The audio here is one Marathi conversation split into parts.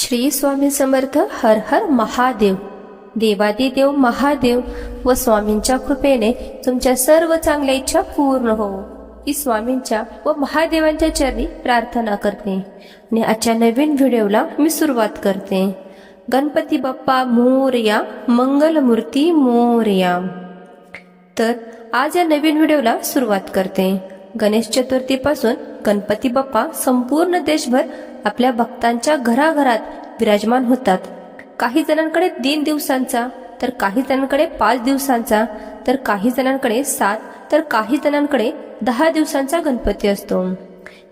श्री स्वामी समर्थ हर हर महादेव. देवादिदेव महादेव व स्वामींच्या कृपेने तुमच्या सर्व चांगल्या इच्छा पूर्ण हो. ही स्वामींच्या व महादेवांच्या चरणी प्रार्थना करते. आणि आजच्या नवीन व्हिडिओला मी सुरुवात करते. गणपती बाप्पा मोर्या मंगलमूर्ती मोरया तर आज या नवीन व्हिडिओला सुरुवात करते. गणेश चतुर्थीपासून गणपती बाप्पा संपूर्ण देशभर आपल्या भक्तांच्या घराघरात विराजमान होतात. काही जणांकडे तीन दिवसांचा तर काही जणांकडे पाच दिवसांचा तर काही जणांकडे सात तर काही जणांकडे दहा दिवसांचा गणपती असतो.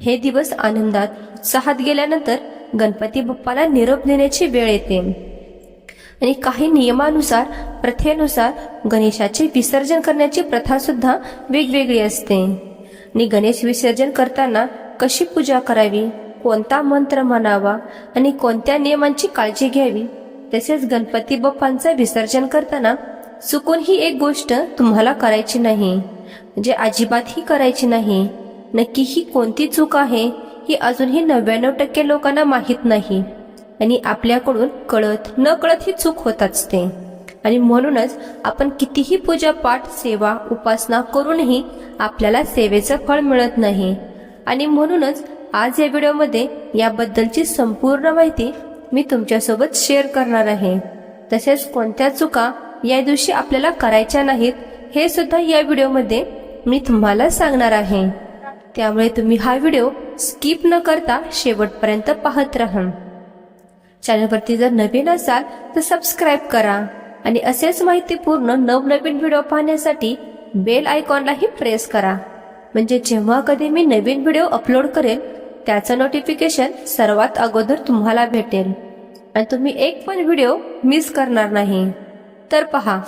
हे दिवस आनंदात उत्साहात गेल्यानंतर गणपती बाप्पाला निरोप देण्याची वेळ येते. आणि काही नियमानुसार प्रथेनुसार गणेशाचे विसर्जन करण्याची प्रथा सुद्धा वेगवेगळी असते. आणि गणेश विसर्जन करताना कशी पूजा करावी? कोणता मंत्र म्हणावा आणि कोणत्या नियमांची काळजी घ्यावी? तसेच गणपती बाप्पांचं विसर्जन करताना चुकून ही एक गोष्ट तुम्हाला करायची नाही. म्हणजे अजिबात ही करायची नाही. नक्की ही कोणती चूक आहे ही अजूनही नव्याण्णव टक्के लोकांना माहीत नाही. आणि आपल्याकडून कळत न कळत ही चूक होत असते. आणि म्हणूनच आपण कितीही पूजा पाठ सेवा उपासना करूनही आपल्याला सेवेचं फळ मिळत नाही. आणि म्हणूनच आज या व्हिडिओमध्ये याबद्दलची संपूर्ण माहिती मी तुमच्यासोबत शेअर करणार आहे. तसेच कोणत्या चुका या दिवशी आपल्याला करायच्या नाहीत हे सुद्धा या व्हिडिओमध्ये मी तुम्हाला सांगणार आहे. त्यामुळे तुम्ही हा व्हिडिओ स्किप न करता शेवटपर्यंत पाहत राहा. चॅनलवरती जर नवीन असाल तर सबस्क्राईब करा आणि असेच माहितीपूर्ण नवनवीन व्हिडिओ पाहण्यासाठी बेल आयकॉनलाही प्रेस करा. म्हणजे जेव्हा कधी मी नवीन व्हिडिओ अपलोड करेल त्याचं नोटिफिकेशन सर्वात अगोदर तुम्हाला भेटेल. आणि तुम्ही एक पण व्हिडिओ मिस करणार नाही. तर पहा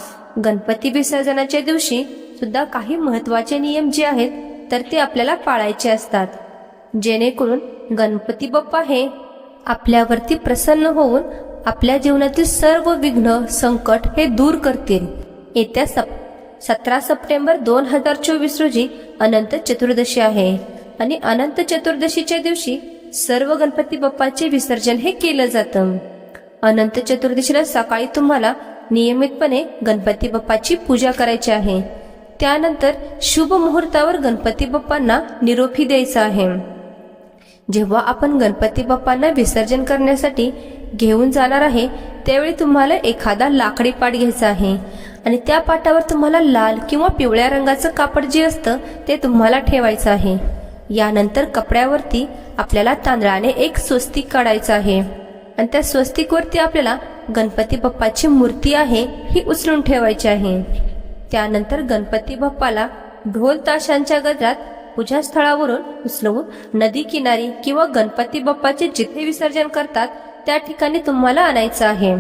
गणपती विसर्जनाच्या दिवशी सुद्धा काही महत्त्वाचे नियम जे आहेत तर ते आपल्याला पाळायचे असतात. जेणेकरून गणपती बाप्पा हे आपल्यावरती प्रसन्न होऊन आपल्या जीवनातील सर्व विघ्न संकट हे दूर करतील. येत्या सप सतरा सप्टेंबर दोन हजार चोवीस रोजी अनंत चतुर्दशी आहे. आणि अनंत चतुर्दशीच्या दिवशी सर्व गणपती बाप्पाचे विसर्जन हे केलं जातं. अनंत चतुर्दशीला सकाळी तुम्हाला नियमितपणे गणपती बाप्पाची पूजा करायची आहे. त्यानंतर शुभ मुहूर्तावर गणपती बाप्पांना निरोपी द्यायचा आहे. जेव्हा आपण गणपती बाप्पांना विसर्जन करण्यासाठी घेऊन जाणार आहे त्यावेळी तुम्हाला एखादा लाकडी पाट घ्यायचा आहे. आणि त्या पाटावर तुम्हाला लाल किंवा पिवळ्या रंगाचं कापड जे असतं ते तुम्हाला ठेवायचं आहे. यानंतर कपड्यावरती आपल्याला तांदळाने एक स्वस्तिक काढायचं आहे. आणि त्या स्वस्तिकवरती आपल्याला गणपती बाप्पाची मूर्ती आहे ही उचलून ठेवायची आहे. त्यानंतर गणपती बाप्पाला ढोल ताशांच्या गजरात पूजा स्थळावरून उचलवून नदी किनारी किंवा गणपती बाप्पाचे जिथे विसर्जन करतात त्या ठिकाणी तुम्हाला आणायचं आहे.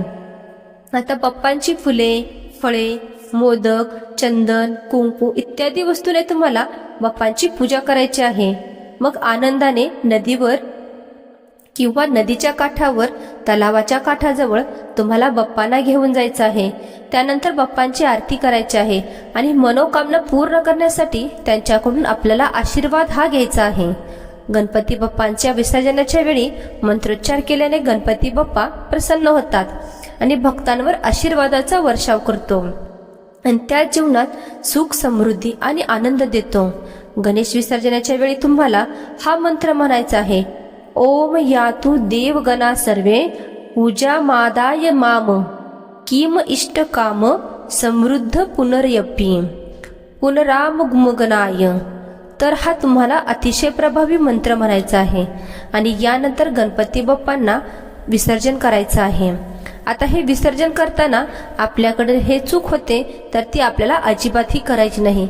आता बाप्पांची फुले फळे मोदक चंदन कुंकू इत्यादी वस्तूने तुम्हाला बाप्पांची पूजा करायची आहे. मग आनंदाने नदीवर किंवा नदीच्या काठावर तलावाच्या काठाजवळ तुम्हाला बाप्पांना घेऊन जायचं आहे. त्यानंतर बाप्पांची आरती करायची आहे आणि मनोकामना पूर्ण करण्यासाठी त्यांच्याकडून आपल्याला आशीर्वाद हा घ्यायचा आहे. गणपती बाप्पांच्या विसर्जनाच्या वेळी मंत्रोच्चार केल्याने गणपती बाप्पा प्रसन्न होतात आणि भक्तांवर आशीर्वादाचा वर्षाव करतो. आणि त्या जीवनात सुख समृद्धी आणि आनंद देतो. गणेश विसर्जनाच्या वेळी तुम्हाला हा मंत्र म्हणायचा आहे. ओम यातु देवगणा सर्वे पूजा मादाय माम. किम इष्ट काम समृद्ध पुनर्यपी. पुनरामगमगनाय तर हा तुम्हाला अतिशय प्रभावी मंत्र म्हणायचा आहे. आणि यानंतर गणपती बाप्पांना विसर्जन करायचं आहे. आता हे विसर्जन करताना आपल्याकडे हे चूक होते तर ती आपल्याला अजिबातही करायची नाही.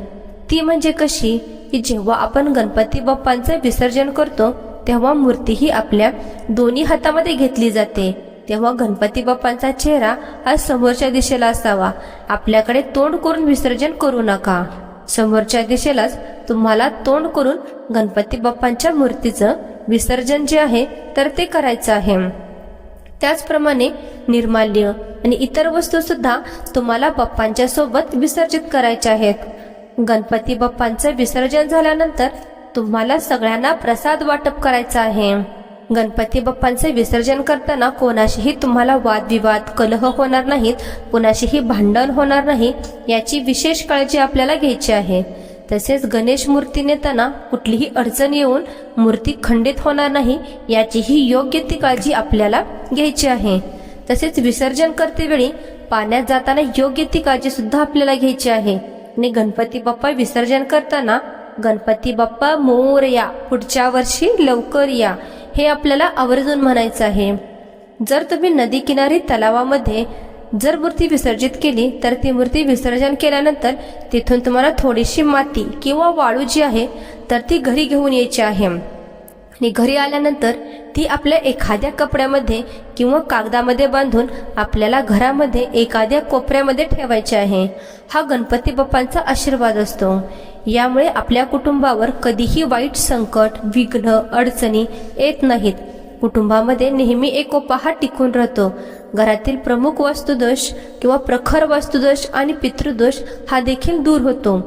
ती म्हणजे कशी? की जेव्हा आपण गणपती बाप्पांचं विसर्जन करतो तेव्हा मूर्ती ही आपल्या दोन्ही हातामध्ये घेतली जाते. तेव्हा गणपती बाप्पांचा चेहरा हा समोरच्या दिशेला असावा. आपल्याकडे तोंड करून विसर्जन करू नका. समोरच्या दिशेलाच तुम्हाला तोंड करून गणपती बाप्पांच्या मूर्तीचं विसर्जन जे आहे तर ते करायचं आहे. त्याचप्रमाणे निर्माल्य आणि इतर वस्तू सुद्धा तुम्हाला बाप्पांच्या सोबत विसर्जित करायच्या आहेत. गणपती बाप्पांचं विसर्जन झाल्यानंतर तुम्हाला सगळ्यांना प्रसाद वाटप करायचा आहे. गणपती बाप्पांचे विसर्जन करताना कोणाशीही तुम्हाला वादविवाद कलह होणार नाहीत कोणाशीही भांडण होणार नाही याची विशेष काळजी आपल्याला घ्यायची आहे. तसेच गणेश मूर्ती नेताना कुठलीही अडचण येऊन मूर्ती खंडित होणार नाही याचीही योग्य ती काळजी आपल्याला घ्यायची आहे. तसेच विसर्जन करतेवेळी पाण्यात जाताना योग्य ती काळजी सुद्धा आपल्याला घ्यायची आहे. आणि गणपती बाप्पा विसर्जन करताना गणपती बाप्पा मोर या पुढच्या वर्षी लवकर या हे आपल्याला आवर्जून म्हणायचं आहे. जर तुम्ही नदी किनारी तलावामध्ये जर मूर्ती विसर्जित केली तर ती मूर्ती विसर्जन केल्यानंतर तिथून तुम्हाला थोडीशी माती किंवा वाळू जी आहे तर ती घरी घेऊन यायची आहे. आणि घरी आल्यानंतर ती आपल्या एखाद्या कपड्यामध्ये किंवा कागदामध्ये बांधून आपल्याला घरामध्ये एखाद्या कोपऱ्यामध्ये ठेवायचे आहे. हा गणपती बाप्पांचा आशीर्वाद असतो. यामुळे आपल्या कुटुंबावर कधीही वाईट संकट विघ्न अडचणी येत नाहीत. कुटुंबामध्ये नेहमी एकोपा हा टिकून राहतो. घरातील प्रमुख वास्तुदोष किंवा प्रखर वास्तुदोष आणि पितृदोष हा देखील दूर होतो.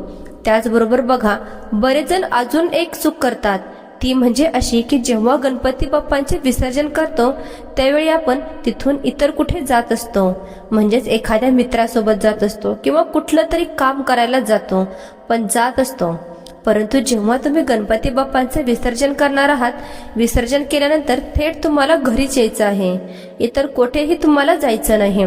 त्याचबरोबर बघा बरेच जण अजून एक चूक करतात. ती म्हणजे अशी की जेव्हा गणपती बाप्पांचे विसर्जन करतो त्यावेळी आपण तिथून इतर कुठे जात असतो. म्हणजेच एखाद्या मित्रासोबत जात असतो किंवा कुठलं तरी काम करायला जातो पण जात असतो. परंतु जेव्हा तुम्ही गणपती बाप्पांचे विसर्जन करणार आहात विसर्जन केल्यानंतर थेट तुम्हाला घरीच यायचं आहे. इतर कोठेही तुम्हाला जायचं नाही.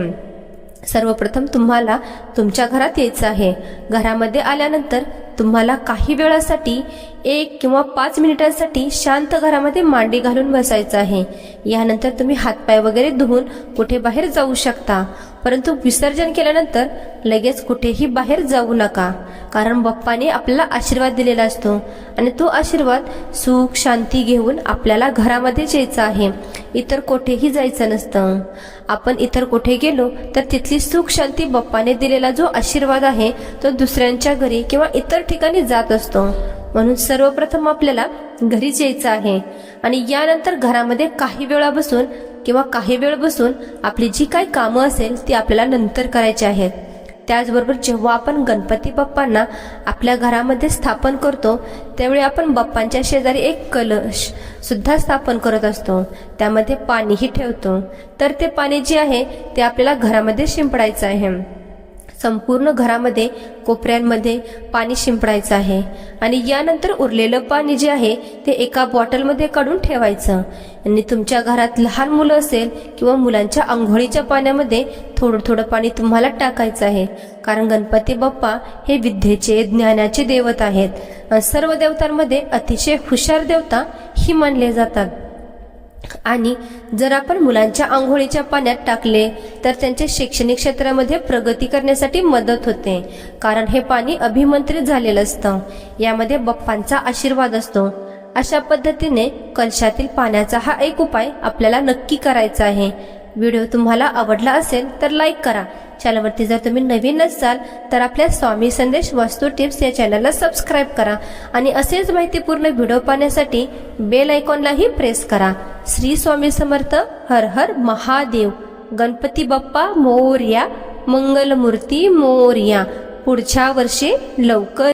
सर्वप्रथम तुम्हाला तुमच्या घरात यायचं आहे. घरामध्ये आल्यानंतर तुम्हाला काही वेळासाठी एक किंवा पाच मिनिटांसाठी शांत घरामध्ये मांडी घालून बसायचं आहे. यानंतर तुम्ही हातपाय वगैरे धुवून कुठे बाहेर जाऊ शकता. परंतु विसर्जन केल्यानंतर लगेच कुठेही बाहेर जाऊ नका कारण बाप्पाने आपल्याला आशीर्वाद दिलेला असतो आणि तो आशीर्वाद सुख शांती घेऊन आपल्याला घरामध्येच यायचा आहे. इतर कुठेही जायचं नसतं. आपण इतर कुठे गेलो तर तिथली सुख शांती बाप्पाने दिलेला जो आशीर्वाद आहे तो दुसऱ्यांच्या घरी किंवा इतर ठिकाणी जात असतो. म्हणून सर्वप्रथम आपल्याला घरीच यायचं आहे आणि यानंतर घरामध्ये काही वेळा बसून किंवा काही वेळ बसून आपली जी काही कामं असेल ती आपल्याला नंतर करायची आहेत त्याचबरोबर जेव्हा आपण गणपती बाप्पांना आपल्या घरामध्ये स्थापन करतो त्यावेळी आपण बाप्पांच्या शेजारी एक कलश सुद्धा स्थापन करत असतो. त्यामध्ये पाणीही ठेवतो. तर ते पाणी जे आहे ते आपल्याला घरामध्ये शिंपडायचं आहे. संपूर्ण घरामध्ये कोपऱ्यांमध्ये पाणी शिंपडायचं आहे. आणि यानंतर उरलेलं पाणी जे आहे ते एका बॉटलमध्ये काढून ठेवायचं. आणि तुमच्या घरात लहान मुलं असेल किंवा मुलांच्या आंघोळीच्या पाण्यामध्ये थोडं थोडं पाणी तुम्हाला टाकायचं आहे. कारण गणपती बाप्पा हे विद्येचे ज्ञानाचे देवत आहेत. सर्व देवतांमध्ये अतिशय हुशार देवता ही मानले जातात. आणि जर आपण मुलांच्या आंघोळीच्या पाण्यात टाकले तर त्यांच्या शैक्षणिक क्षेत्रामध्ये प्रगती करण्यासाठी मदत होते. कारण हे पाणी अभिमंत्रित झालेलं असतं. यामध्ये बप्पांचा आशीर्वाद असतो. अशा पद्धतीने कलशातील पाण्याचा हा एक उपाय आपल्याला नक्की करायचा आहे. व्हिडिओ तुम्हाला आवडला असेल तर लाईक करा. चॅनलवरती जर तुम्ही नवीन असाल तर आपल्या स्वामी संदेश वास्तू टिप्स या चॅनलला सबस्क्राईब करा. आणि असेच माहितीपूर्ण व्हिडिओ पाहण्यासाठी बेल आयकॉनलाही प्रेस करा. श्री स्वामी समर्थ हर हर महादेव. गणपती बाप्पा मोर्या. मंगलमूर्ती मोर्या. पुढच्या वर्षी लवकर